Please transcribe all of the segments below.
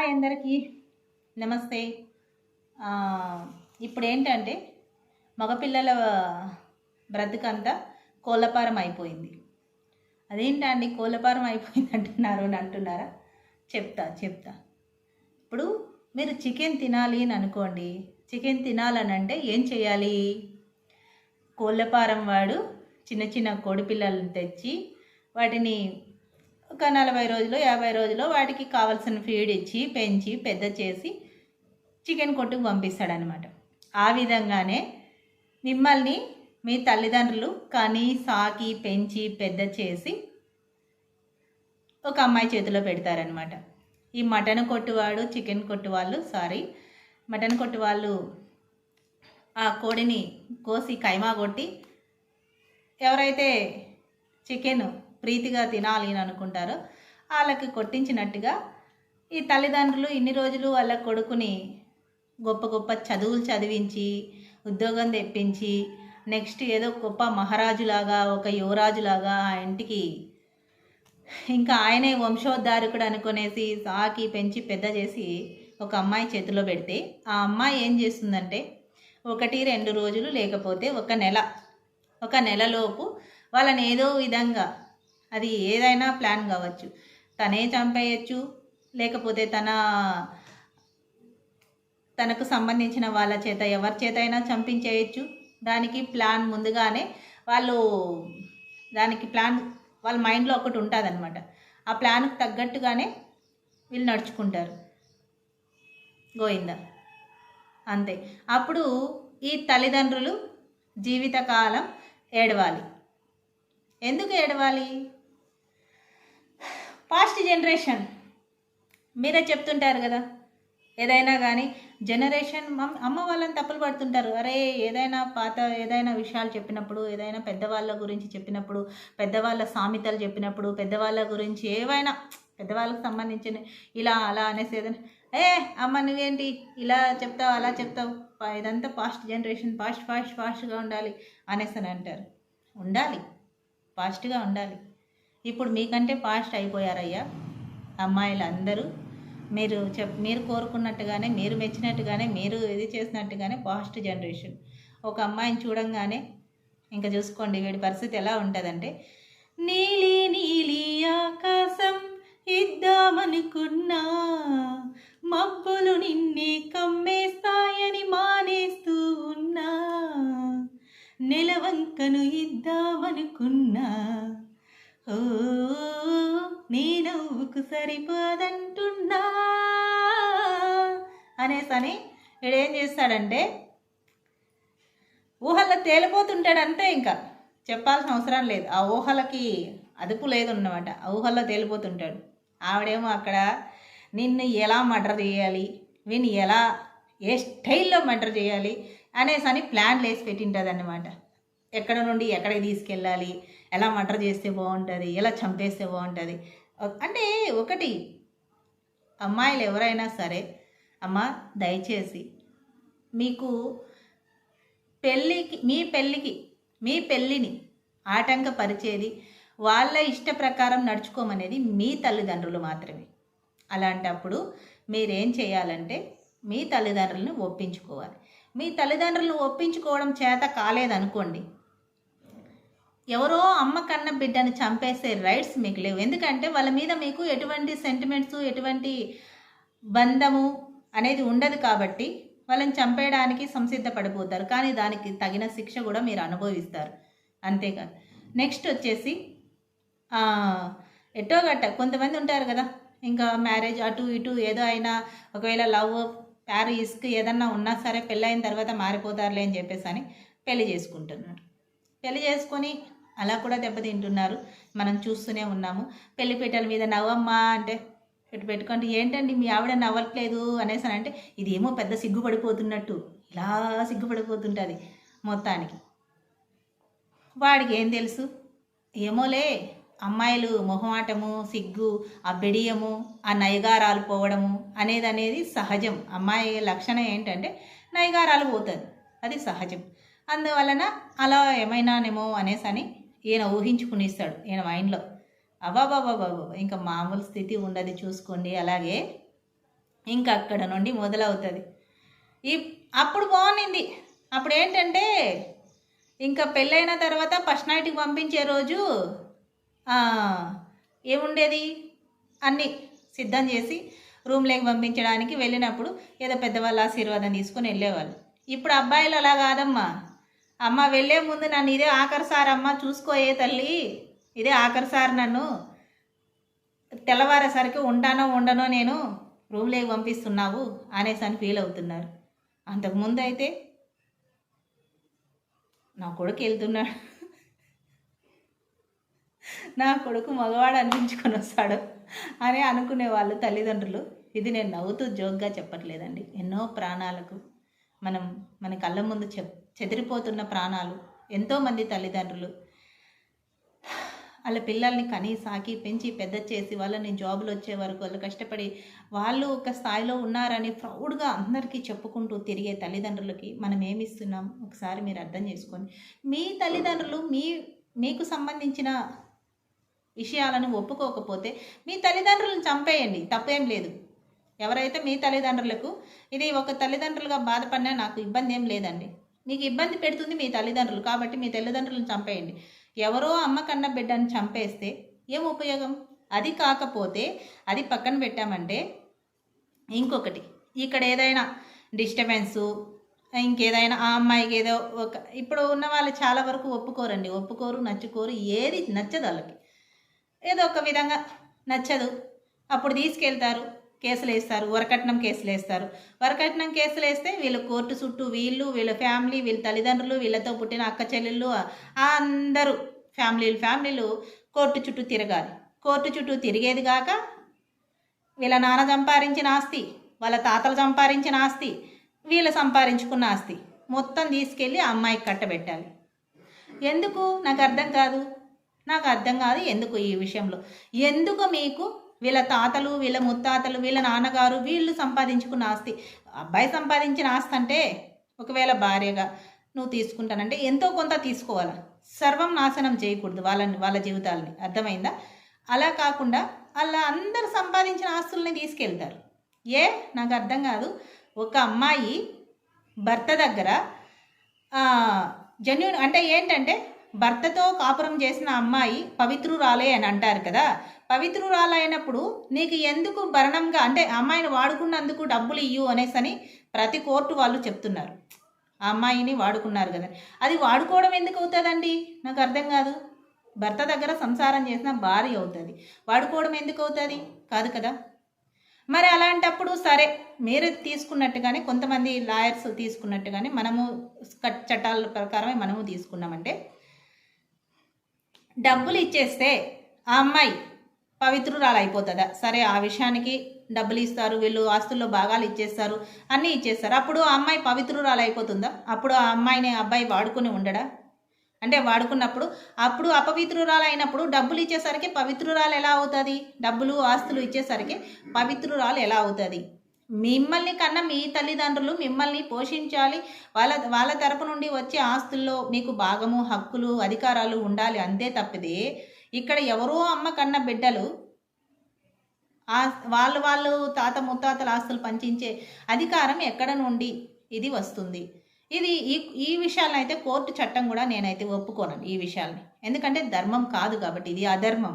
Hi అందరికీ. నమస్తే. ఇప్పుడు ఏంటంటే మగపిల్లల బ్రతుకంతా కోళ్ళపారం అయిపోయింది. అదేంటండి కోళ్ళపారం అయిపోయింది అంటున్నారు అని అంటున్నారా? చెప్తా చెప్తా. ఇప్పుడు మీరు చికెన్ తినాలి అని అనుకోండి చికెన్ తినాలని అంటే ఏం చేయాలి? కోళ్ళపారం వాడు చిన్న చిన్న కోడిపిల్లలను తెచ్చి వాటిని ఒక నలభై రోజులు యాభై రోజులు వాటికి కావాల్సిన ఫీడ్ ఇచ్చి పెంచి పెద్ద చేసి చికెన్ కొట్టుకు పంపిస్తాడనమాట ఆ విధంగానే మిమ్మల్ని మీ తల్లిదండ్రులు కని సాకి పెంచి పెద్ద చేసి ఒక అమ్మాయి చేతిలో పెడతారనమాట ఈ మటన్ కొట్టువాడు చికెన్ కొట్టు వాళ్ళు సారీ మటన్ కొట్టు వాళ్ళు ఆ కోడిని కోసి కైమా కొట్టి ఎవరైతే చికెన్ ప్రీతిగా తినాలి అని అనుకుంటారో వాళ్ళకి కొట్టించినట్టుగా ఈ తల్లిదండ్రులు ఇన్ని రోజులు వాళ్ళ కొడుకుని గొప్ప గొప్ప చదువులు చదివించి ఉద్యోగం తెప్పించి నెక్స్ట్ ఏదో గొప్ప మహారాజులాగా ఒక యువరాజులాగా ఆ ఇంటికి ఇంకా ఆయనే వంశోద్ధారకుడు అనుకునేసి సాకి పెంచి పెద్ద చేసి ఒక అమ్మాయి చేతిలో పెడితే ఆ అమ్మాయి ఏం చేస్తుందంటే ఒకటి రెండు రోజులు లేకపోతే ఒక నెల ఒక నెలలోపు వాళ్ళని ఏదో విధంగా అది ఏదైనా ప్లాన్ కావచ్చు. తనే చంపేయచ్చు లేకపోతే తన తనకు సంబంధించిన వాళ్ళ చేత ఎవరి చేత అయినా చంపించేయచ్చు. దానికి ప్లాన్ ముందుగానే వాళ్ళు దానికి ప్లాన్ వాళ్ళ మైండ్లో ఒకటి ఉంటుంది ఆ ప్లాన్కి తగ్గట్టుగానే వీళ్ళు నడుచుకుంటారు. గోయిందా అంతే. అప్పుడు ఈ తల్లిదండ్రులు జీవితకాలం ఏడవాలి. ఎందుకు ఏడవాలి? జనరేషన్. మీరే చెప్తుంటారు కదా. ఏదైనా కానీ జనరేషన్ అమ్మ వాళ్ళని తప్పులు పడుతుంటారు. అరే ఏదైనా పాత ఏదైనా విషయాలు చెప్పినప్పుడు ఏదైనా పెద్దవాళ్ళ గురించి చెప్పినప్పుడు పెద్దవాళ్ళ సామెతలు చెప్పినప్పుడు పెద్దవాళ్ళ గురించి ఏవైనా పెద్దవాళ్ళకి సంబంధించిన ఇలా అలా అనేసి ఏదైనా ఏ అమ్మ నువ్వేంటి? ఇలా చెప్తావు అలా చెప్తావు. ఇదంతా పాస్ట్ జనరేషన్. ఫాస్ట్ ఫాస్ట్ ఫాస్ట్గా ఉండాలి. అనేసి అని అంటారు. ఉండాలి. ఫాస్ట్గా ఉండాలి. ఇప్పుడు మీకంటే ఫాస్ట్ అయిపోయారయ్యా. అమ్మాయిలు అందరూ మీరు చెప్ మీరు కోరుకున్నట్టుగానే మీరు మెచ్చినట్టుగానే మీరు ఇది చేసినట్టుగానే ఫాస్ట్ జనరేషన్. ఒక అమ్మాయిని చూడంగానే ఇంకా చూసుకోండి వీడి పరిస్థితి ఎలా ఉంటుందంటే నీలి నీలి ఆకాశం ఇద్దామనుకున్నా మబ్బులు నిన్నే కమ్మేస్తాయని మానేస్తూ ఉన్నా నెలవంకను ఇద్దామనుకున్నా ఓ నీ నవ్వుకు సరిపోదంటున్నా అనేసని వీడేం చేస్తాడంటే ఊహల్లో తేలిపోతుంటాడు అంతే ఇంకా. చెప్పాల్సిన అవసరం లేదు. ఆ ఊహలకి అదుపు లేదు అన్నమాట ఆ ఊహల్లో తేలిపోతుంటాడు. ఆవిడేమో అక్కడ నిన్ను ఎలా మర్డర్ చేయాలి వీని ఎలా ఏ స్టైల్లో మర్డర్ చేయాలి అనేసి అని ప్లాన్లు వేసి పెట్టింటుంది అన్నమాట ఎక్కడ నుండి ఎక్కడికి తీసుకెళ్ళాలి ఎలా మర్డర్ చేస్తే బాగుంటుంది ఎలా చంపేస్తే బాగుంటుంది. అంటే ఒకటి అమ్మాయిలు ఎవరైనా సరే అమ్మ దయచేసి మీకు పెళ్ళికి మీ పెళ్ళికి మీ పెళ్ళిని ఆటంకపరిచేది వాళ్ళ ఇష్ట ప్రకారం నడుచుకోమనేది మీ తల్లిదండ్రులు మాత్రమే. అలాంటప్పుడు మీరేం చేయాలంటే మీ తల్లిదండ్రులను ఒప్పించుకోవాలి. మీ తల్లిదండ్రులను ఒప్పించుకోవడం చేత కాలేదనుకోండి ఎవరో అమ్మ కన్న బిడ్డను చంపేసే రైట్స్ మీకు లేవు. ఎందుకంటే వాళ్ళ మీద మీకు ఎటువంటి సెంటిమెంట్స్ ఎటువంటి బంధము అనేది ఉండదు కాబట్టి వాళ్ళని చంపేయడానికి సంసిద్ధపడిపోతారు. కానీ దానికి తగిన శిక్ష కూడా మీరు అనుభవిస్తారు. అంతేకాదు నెక్స్ట్ వచ్చేసి ఎటో గట్ట కొంతమంది ఉంటారు కదా. ఇంకా మ్యారేజ్ అటు ఇటు ఏదో అయినా ఒకవేళ లవ్ ప్యారు ఇసుక ఏదన్నా ఉన్నా సరే పెళ్ళైన తర్వాత మారిపోతారులే అని చెప్పేసి అని పెళ్ళి చేసుకుంటున్నారు. పెళ్ళి చేసుకొని అలా కూడా దెబ్బతింటున్నారు. మనం చూస్తూనే ఉన్నాము. పెళ్ళి పీటల మీద నవ్వమ్మా అంటే ఇటు పెట్టుకుంటే ఏంటండి మీ ఆవిడ నవ్వట్లేదు అనేసి అని అంటే ఇదేమో పెద్ద సిగ్గుపడిపోతున్నట్టు. ఇలా సిగ్గుపడిపోతుంటుంది మొత్తానికి. వాడికి ఏం తెలుసు? ఏమోలే అమ్మాయిలు మొహమాటము సిగ్గు ఆ బెడియము ఆ నయగారాలు పోవడము అనేది అనేది సహజం. అమ్మాయి లక్షణం ఏంటంటే నయగారాలు పోతుంది. అది సహజం. అందువలన అలా ఏమైనానేమో అనేసి అని ఈయన ఊహించుకునిస్తాడు ఈయన మైండ్లో. అబాబాబాబాబు ఇంకా మామూలు స్థితి ఉండదు చూసుకోండి అలాగే ఇంకా అక్కడ నుండి మొదలవుతుంది. ఈ అప్పుడు బాగుంది అప్పుడు ఏంటంటే ఇంకా పెళ్ళైన తర్వాత ఫస్ట్ నైట్కి పంపించే రోజు ఏముండేది? అన్నీ సిద్ధం చేసి రూమ్లోకి పంపించడానికి వెళ్ళినప్పుడు ఏదో పెద్దవాళ్ళ ఆశీర్వాదం తీసుకొని వెళ్ళేవాళ్ళు. ఇప్పుడు అబ్బాయిలు అలా కాదమ్మా. అమ్మ వెళ్ళే ముందు నన్ను ఇదే ఆఖరిసారి అమ్మ చూసుకోయే తల్లి ఇదే ఆఖరి సార్ నన్ను తెల్లవారేసరికి ఉంటానో ఉండనో నేను రూమ్లోకి పంపిస్తున్నావు అనేసి అని ఫీల్ అవుతున్నారు. అంతకుముందు అయితే నా కొడుకు వెళ్తున్నాడు. నా కొడుకు మగవాడు అనిపించుకొని వస్తాడు అని అనుకునే వాళ్ళు తల్లిదండ్రులు. ఇది నేను నవ్వుతూ జోక్గా చెప్పట్లేదండి. ఎన్నో ప్రాణాలకు మనం మన కళ్ళ ముందు చెప్ చెదిరిపోతున్న ప్రాణాలు ఎంతోమంది తల్లిదండ్రులు. వాళ్ళ పిల్లల్ని కనీ సాకి పెంచి పెద్ద చేసి వాళ్ళని జాబులు వచ్చే వరకు వాళ్ళు కష్టపడి వాళ్ళు ఒక స్థాయిలో ఉన్నారని ప్రౌడ్గా అందరికీ చెప్పుకుంటూ తిరిగే తల్లిదండ్రులకి మనం ఏమిస్తున్నాం ఒకసారి మీరు అర్థం చేసుకోండి. మీ తల్లిదండ్రులు మీ మీకు సంబంధించిన విషయాలను ఒప్పుకోకపోతే మీ తల్లిదండ్రులను చంపేయండి. తప్పేం లేదు. ఎవరైతే మీ తల్లిదండ్రులకు ఇది ఒక తల్లిదండ్రులుగా బాధపడినా నాకు ఇబ్బంది ఏం లేదండి. మీకు ఇబ్బంది పెడుతుంది మీ తల్లిదండ్రులు కాబట్టి మీ తల్లిదండ్రులను చంపేయండి. ఎవరో అమ్మ కన్న బిడ్డని చంపేస్తే ఏం ఉపయోగం? అది కాకపోతే అది పక్కన పెట్టామంటే ఇంకొకటి. ఇక్కడ ఏదైనా డిస్టర్బెన్సు ఇంకేదైనా ఆ అమ్మాయికి ఏదో ఒక ఇప్పుడు ఉన్న వాళ్ళు చాలా వరకు ఒప్పుకోరండి. ఒప్పుకోరు నచ్చుకోరు ఏది నచ్చదు వాళ్ళకి. ఏదో ఒక విధంగా నచ్చదు. అప్పుడు తీసుకెళ్తారు. కేసులు వేస్తారు వరకట్నం కేసులు వేస్తారు వరకట్నం కేసులు వేస్తే వీళ్ళు కోర్టు చుట్టూ వీళ్ళు వీళ్ళ ఫ్యామిలీ వీళ్ళ తల్లిదండ్రులు వీళ్ళతో పుట్టిన అక్క చెల్లెళ్ళు అందరూ ఫ్యామిలీలు ఫ్యామిలీలు కోర్టు చుట్టూ తిరగాలి. కోర్టు చుట్టూ తిరిగేది కాక వీళ్ళ నాన్న సంపాదించిన ఆస్తి వాళ్ళ తాతలు సంపాదించిన ఆస్తి వీళ్ళు సంపాదించుకున్న ఆస్తి మొత్తం తీసుకెళ్ళి అమ్మాయికి కట్టబెట్టాలి. ఎందుకు? నాకు అర్థం కాదు. నాకు అర్థం కాదు ఎందుకు ఈ విషయంలో. ఎందుకు మీకు వీళ్ళ తాతలు వీళ్ళ ముత్తాతలు వీళ్ళ నాన్నగారు వీళ్ళు సంపాదించుకున్న ఆస్తి. అబ్బాయి సంపాదించిన ఆస్తి అంటే ఒకవేళ భార్యగా నువ్వు తీసుకుంటానంటే ఎంతో కొంత తీసుకోవాలి? సర్వం నాశనం చేయకూడదు వాళ్ళని వాళ్ళ జీవితాలని. అర్థమైందా? అలా కాకుండా అలా అందరు సంపాదించిన ఆస్తుల్ని తీసుకెళ్తారు. ఏ? నాకు అర్థం కాదు. ఒక అమ్మాయి భర్త దగ్గర జన్యున్ అంటే ఏంటంటే భర్తతో కాపురం చేసిన అమ్మాయి పవిత్రురాలే అని అంటారు కదా. పవిత్రురాలైనప్పుడు నీకు ఎందుకు భరణంగా అంటే అమ్మాయిని వాడుకున్నందుకు డబ్బులు ఇయ్యు అనేసి అని ప్రతి కోర్టు వాళ్ళు చెప్తున్నారు. ఆ అమ్మాయిని వాడుకున్నారు కదా. అది వాడుకోవడం ఎందుకు అవుతుందండి? నాకు అర్థం కాదు. భర్త దగ్గర సంసారం చేసిన భార్య అవుతుంది. వాడుకోవడం ఎందుకు అవుతుంది? కాదు కదా. మరి అలాంటప్పుడు సరే మీరు తీసుకున్నట్టుగానే కొంతమంది లాయర్స్ తీసుకున్నట్టుగానే మనము కట్- చట్టాల ప్రకారమే మనము తీసుకున్నామంటే డబ్బులు ఇచ్చేస్తే ఆ అమ్మాయి పవిత్రురాలు అయిపోతుందా? సరే ఆ విషయానికి డబ్బులు ఇస్తారు వీళ్ళు ఆస్తుల్లో భాగాలు ఇచ్చేస్తారు అన్నీ ఇచ్చేస్తారు. అప్పుడు ఆ అమ్మాయి పవిత్రురాలు అయిపోతుందా? అప్పుడు ఆ అమ్మాయిని అబ్బాయి వాడుకుని ఉండడా? అంటే వాడుకున్నప్పుడు అప్పుడు అపవిత్రురాలు అయినప్పుడు డబ్బులు ఇచ్చేసరికి పవిత్రురాలు ఎలా అవుతుంది? డబ్బులు ఆస్తులు ఇచ్చేసరికి పవిత్రురాలు ఎలా అవుతుంది? మిమ్మల్ని కన్నా మీ తల్లిదండ్రులు మిమ్మల్ని పోషించాలి. వాళ్ళ వాళ్ళ తరపు నుండి వచ్చే ఆస్తుల్లో మీకు భాగము హక్కులు అధికారాలు ఉండాలి. అంతే తప్పిదే ఇక్కడ ఎవరో అమ్మ కన్న బిడ్డలు ఆ వాళ్ళు వాళ్ళు తాత ముత్తాతల ఆస్తులు పంచించే అధికారం ఎక్కడ నుండి ఇది వస్తుంది? ఇది ఈ ఈ విషయాలను అయితే కోర్టు చట్టం కూడా నేనైతే ఒప్పుకోనను ఈ విషయాల్ని. ఎందుకంటే ధర్మం కాదు కాబట్టి ఇది అధర్మం.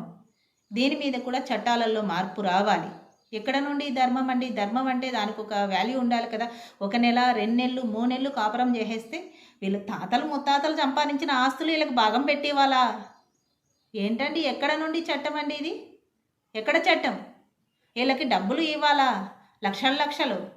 దీని మీద కూడా చట్టాలలో మార్పు రావాలి. ఎక్కడ నుండి ధర్మం అండి? ధర్మం అంటే దానికి ఒక వాల్యూ ఉండాలి కదా. ఒక నెల రెండు నెలలు మూడు నెలలు కాపురం చేసేస్తే వీళ్ళు తాతలు ముత్తాతలు సంపాదించిన ఆస్తులు వీళ్ళకి భాగం పెట్టేవాళ్ళ? ఏంటండి ఎక్కడ నుండి చట్టం అండి ఇది? ఎక్కడ చట్టం? వీళ్ళకి డబ్బులు ఇవ్వాలా? లక్షల లక్షలు.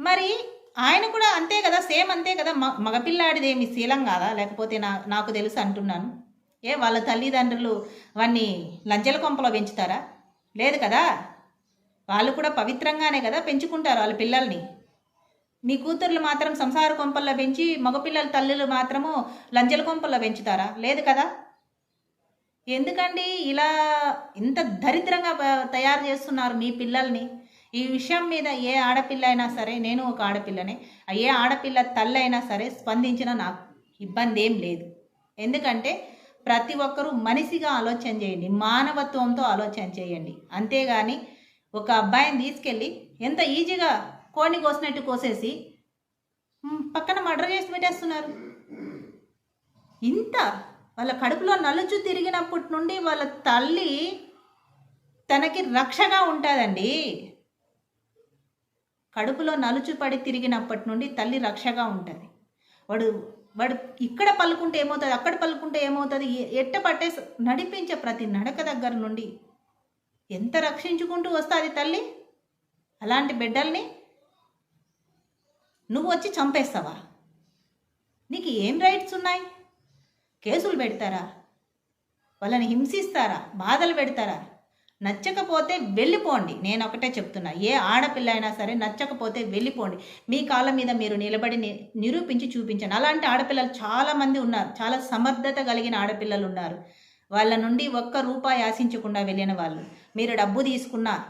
మరి ఆయన కూడా అంతే కదా సేమ్ అంతే కదా. మ మగపిల్లాడిదేమి శీలం కాదా? లేకపోతే నా నాకు తెలుసు అంటున్నాను. ఏ వాళ్ళ తల్లిదండ్రులు వాన్ని లంచెల కొంపలో పెంచుతారా? లేదు కదా. వాళ్ళు కూడా పవిత్రంగానే కదా పెంచుకుంటారు వాళ్ళ పిల్లల్ని. మీ కూతుర్లు మాత్రం సంసార కొంపల్లో పెంచి మగపిల్లల తల్లులు మాత్రము లంచెల కొంపల్లో పెంచుతారా? లేదు కదా. ఎందుకండి ఇలా ఇంత దరిద్రంగా తయారు చేస్తున్నారు మీ పిల్లల్ని? ఈ విషయం మీద ఏ ఆడపిల్ల అయినా సరే నేను ఒక ఆడపిల్లనే ఏ ఆడపిల్ల తల్లి అయినా సరే స్పందించిన నాకు ఇబ్బంది ఏం లేదు. ఎందుకంటే ప్రతి ఒక్కరూ మనిషిగా ఆలోచన చేయండి మానవత్వంతో ఆలోచన చేయండి. అంతేగాని ఒక అబ్బాయిని తీసుకెళ్ళి ఎంత ఈజీగా కోడిని కోసినట్టు కోసేసి పక్కన మర్డర్ చేసి పెట్టేస్తున్నారు. ఇంత వాళ్ళ కడుపులో నలుచు తిరిగినప్పటి నుండి వాళ్ళ తల్లి తనకి రక్షగా ఉంటుందండి. కడుపులో నలుచు పడి తిరిగినప్పటి నుండి తల్లి రక్షగా ఉంటుంది. వాడు వాడు ఇక్కడ పలుకుంటే ఏమవుతుంది అక్కడ పలుకుంటే ఏమవుతుంది ఎట్ట పట్టే నడిపించే ప్రతి నడక దగ్గర నుండి ఎంత రక్షించుకుంటూ వస్తుంది తల్లి? అలాంటి బిడ్డల్ని నువ్వు వచ్చి చంపేస్తావా? నీకు ఏం రైట్స్ ఉన్నాయి? కేసులు పెడతారా? వాళ్ళని హింసిస్తారా? బాధలు పెడతారా? నచ్చకపోతే వెళ్ళిపోండి. నేను ఒకటే చెప్తున్నా. ఏ ఆడపిల్ల అయినా సరే నచ్చకపోతే వెళ్ళిపోండి. మీ కాళ్ళ మీద మీరు నిలబడి ని- నిరూపించి చూపించండి. అలాంటి ఆడపిల్లలు చాలామంది ఉన్నారు. చాలా సమర్థత కలిగిన ఆడపిల్లలు ఉన్నారు. వాళ్ళ నుండి ఒక్క రూపాయి ఆశించకుండా వెళ్ళిన వాళ్ళు. మీరు డబ్బు తీసుకున్న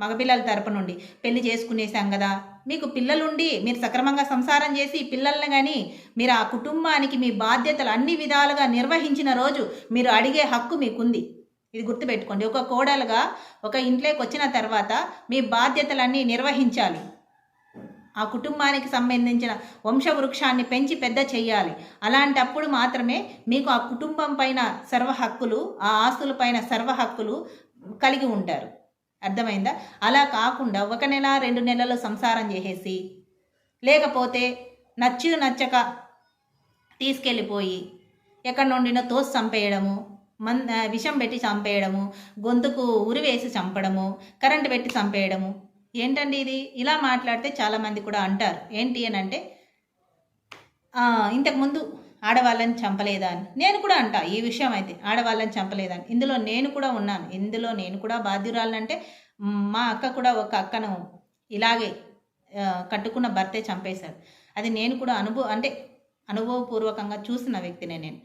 మగపిల్లల తరపు నుండి. పెళ్ళి చేసుకునేసాం కదా. మీకు పిల్లలుండి మీరు సక్రమంగా సంసారం చేసి పిల్లల్ని కానీ మీరు ఆ కుటుంబానికి మీ బాధ్యతలు అన్ని విధాలుగా నిర్వహించిన రోజు మీరు అడిగే హక్కు మీకుంది. ఇది గుర్తుపెట్టుకోండి. ఒక కోడలుగా ఒక ఇంట్లోకి వచ్చిన తర్వాత మీ బాధ్యతలన్నీ నిర్వహించాలి. ఆ కుటుంబానికి సంబంధించిన వంశవృక్షాన్ని పెంచి పెద్ద చేయాలి. అలాంటప్పుడు మాత్రమే మీకు ఆ కుటుంబం పైన సర్వ హక్కులు ఆ ఆస్తుల పైన సర్వ హక్కులు కలిగి ఉంటారు. అర్థమైందా? అలా కాకుండా ఒక నెల రెండు నెలలు సంసారం చేసేసి లేకపోతే నచ్చి నచ్చక తీసుకెళ్ళిపోయి ఎక్కడి నుండినో తోసి చంపేయడము మన్ విషం పెట్టి చంపేయడము గొంతుకు ఉరివేసి చంపడము కరెంటు పెట్టి చంపేయడము. ఏంటండి ఇది? ఇలా మాట్లాడితే చాలామంది కూడా అంటారు. ఏంటి అని అంటే ఇంతకుముందు ఆడవాళ్ళని చంపలేదా అని నేను కూడా అంటా ఈ విషయం అయితే ఆడవాళ్ళని చంపలేదని ఇందులో నేను కూడా ఉన్నాను. ఇందులో నేను కూడా బాధ్యురాలంటే మా అక్క కూడా ఒక అక్కను ఇలాగే కట్టుకున్న భర్తే చంపేశాడు అది నేను కూడా అనుభవ అంటే అనుభవపూర్వకంగా చూసిన వ్యక్తినే నేను.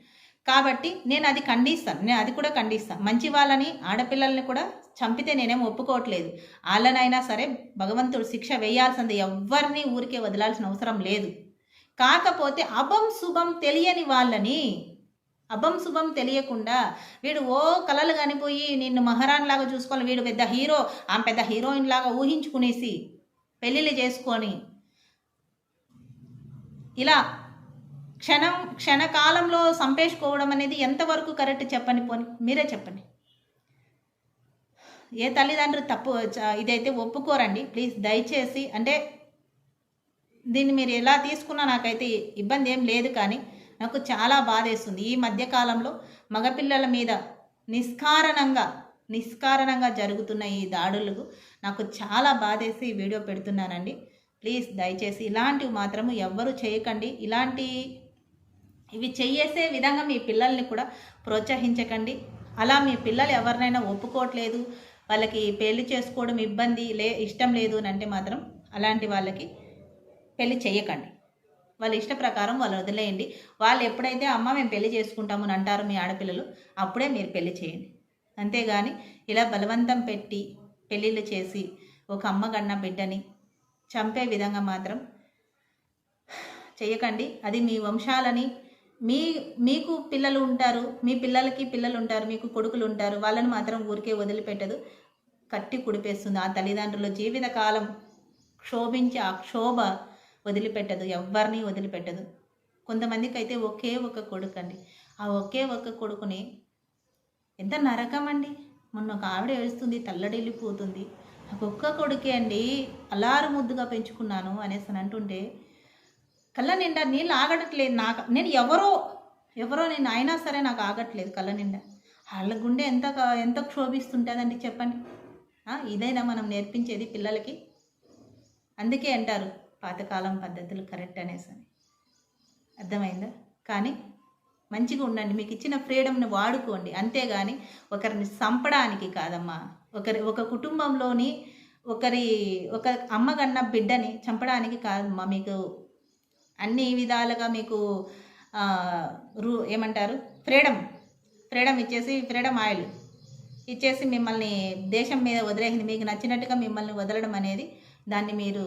కాబట్టి నేను అది ఖండిస్తాను. నేను అది కూడా ఖండిస్తాను. మంచి వాళ్ళని ఆడపిల్లల్ని కూడా చంపితే నేనేం ఒప్పుకోవట్లేదు. వాళ్ళనైనా సరే భగవంతుడు శిక్ష వేయాల్సింది ఎవరిని ఊరికే వదలాల్సిన అవసరం లేదు. కాకపోతే అభం శుభం తెలియని వాళ్ళని అభం శుభం తెలియకుండా వీడు ఓ కలలు కనిపోయి నిన్ను మహారాణి లాగా చూసుకోవాలి. వీడు పెద్ద హీరో ఆమె పెద్ద హీరోయిన్ లాగా ఊహించుకునేసి పెళ్ళిళ్ళు చేసుకొని ఇలా క్షణం క్షణకాలంలో సంపేసుకోవడం అనేది ఎంతవరకు కరెక్ట్ చెప్పని పోని? మీరే చెప్పండి. ఏ తల్లిదండ్రులు తప్పు చ- ఇదైతే ఒప్పుకోరండి. ప్లీజ్ దయచేసి అంటే దీన్ని మీరు ఎలా తీసుకున్నా నాకైతే ఇబ్బంది ఏం లేదు కానీ నాకు చాలా బాధేస్తుంది. ఈ మధ్యకాలంలో మగపిల్లల మీద నిష్కారణంగా నిష్కారణంగా జరుగుతున్న ఈ దాడులకు నాకు చాలా బాధేసి ఈ వీడియో పెడుతున్నానండి. ప్లీజ్ దయచేసి ఇలాంటివి మాత్రము ఎవ్వరూ చేయకండి. ఇలాంటి ఇవి చేసే విధంగా మీ పిల్లల్ని కూడా ప్రోత్సహించకండి. అలా మీ పిల్లలు ఎవరినైనా ఒప్పుకోవట్లేదు వాళ్ళకి పెళ్ళి చేసుకోవడం ఇబ్బంది లే ఇష్టం లేదు అని అంటే మాత్రం అలాంటి వాళ్ళకి పెళ్ళి చేయకండి వాళ్ళ ఇష్ట ప్రకారం వాళ్ళు వదిలేయండి. వాళ్ళు ఎప్పుడైతే అమ్మ మేము పెళ్ళి చేసుకుంటాము అని అంటారు మీ ఆడపిల్లలు అప్పుడే మీరు పెళ్ళి చేయండి. అంతేగాని ఇలా బలవంతం పెట్టి పెళ్ళిళ్ళు చేసి ఒక అమ్మ కన్న బిడ్డని చంపే విధంగా మాత్రం చేయకండి అది మీ వంశాలని మీ మీకు పిల్లలు ఉంటారు మీ పిల్లలకి పిల్లలు ఉంటారు మీకు కొడుకులు ఉంటారు వాళ్ళని మాత్రం ఊరికే వదిలిపెట్టదు. కట్టి కుడిపేస్తుంది. ఆ తల్లిదండ్రుల జీవితకాలం క్షోభించి ఆ క్షోభ వదిలిపెట్టదు ఎవరిని వదిలిపెట్టదు. కొంతమందికి అయితే ఒకే ఒక కొడుకు అండి ఆ ఒకే ఒక కొడుకుని ఎంత నరకం అండి. మొన్న ఒక ఆవిడ ఏడుస్తుంది తల్లడిల్లిపోతుంది. నాకు ఒక్క కొడుకే అండి అల్లారు ముద్దుగా పెంచుకున్నాను అనేసి అని అంటుంటే కళ్ళ నిండా నీళ్ళు ఆగట్లేదు నాకు నేను ఎవరో ఎవరో నేను అయినా సరే నాకు ఆగట్లేదు కళ్ళ నిండా. వాళ్ళ గుండె ఎంత ఎంత క్షోభిస్తుంటుందండి చెప్పండి. ఇదైనా మనం నేర్పించేది పిల్లలకి. అందుకే అంటారు పాతకాలం పద్ధతులు కరెక్ట్ అనేసి అని. అర్థమైందా? కానీ మంచిగా ఉండండి. మీకు ఇచ్చిన ఫ్రీడమ్ని వాడుకోండి. అంతేగాని ఒకరిని చంపడానికి కాదమ్మా. ఒకరి ఒక కుటుంబంలోని ఒకరి ఒక అమ్మగన్న బిడ్డని చంపడానికి కాదమ్మా మీకు. అన్ని విధాలుగా మీకు రూ ఏమంటారు? ఫ్రీడమ్. ఫ్రీడమ్ ఇచ్చేసి ఫ్రీడమ్ ఆయిల్ ఇచ్చేసి మిమ్మల్ని దేశం మీద వదిలేసింది. మీకు నచ్చినట్టుగా మిమ్మల్ని వదలడం అనేది దాన్ని మీరు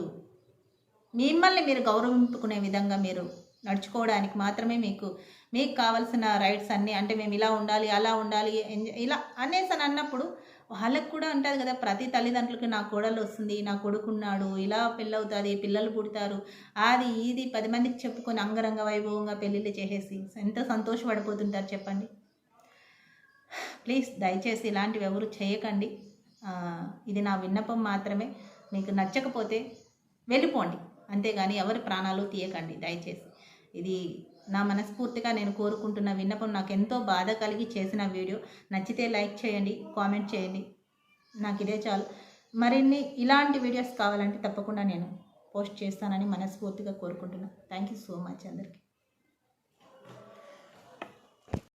మిమ్మల్ని మీరు గౌరవింపుకునే విధంగా మీరు నడుచుకోవడానికి మాత్రమే మీకు మీకు కావాల్సిన రైట్స్ అన్నీ అంటే మేము ఇలా ఉండాలి అలా ఉండాలి ఎంజాయ్ ఇలా అనేసి అని అన్నప్పుడు వాళ్ళకు కూడా ఉంటుంది కదా ప్రతి తల్లిదండ్రులకి నా కోడలు వస్తుంది నా కొడుకున్నాడు ఇలా పెళ్ళవుతుంది పిల్లలు పుడతారు అది ఇది పది మందికి చెప్పుకొని అంగరంగ వైభవంగా పెళ్ళిళ్ళు చేసేసి ఎంత సంతోషపడిపోతుంటారు చెప్పండి? ప్లీజ్ దయచేసి ఇలాంటివి ఎవరు చేయకండి. ఇది నా విన్నపం మాత్రమే. మీకు నచ్చకపోతే వెళ్ళిపోండి. అంతేగాని ఎవరి ప్రాణాలు తీయకండి దయచేసి. ఇది నా మనస్ఫూర్తిగా నేను కోరుకుంటున్న విన్నపం. నాకు ఎంతో బాధ కలిగి చేసిన వీడియో. నచ్చితే లైక్ చేయండి కామెంట్ చేయండి. నాకు ఇదే చాలు. మరిన్ని ఇలాంటి వీడియోస్ కావాలంటే తప్పకుండా నేను పోస్ట్ చేస్తానని మనస్ఫూర్తిగా కోరుకుంటున్నాను థ్యాంక్ యూ సో మచ్ అందరికీ.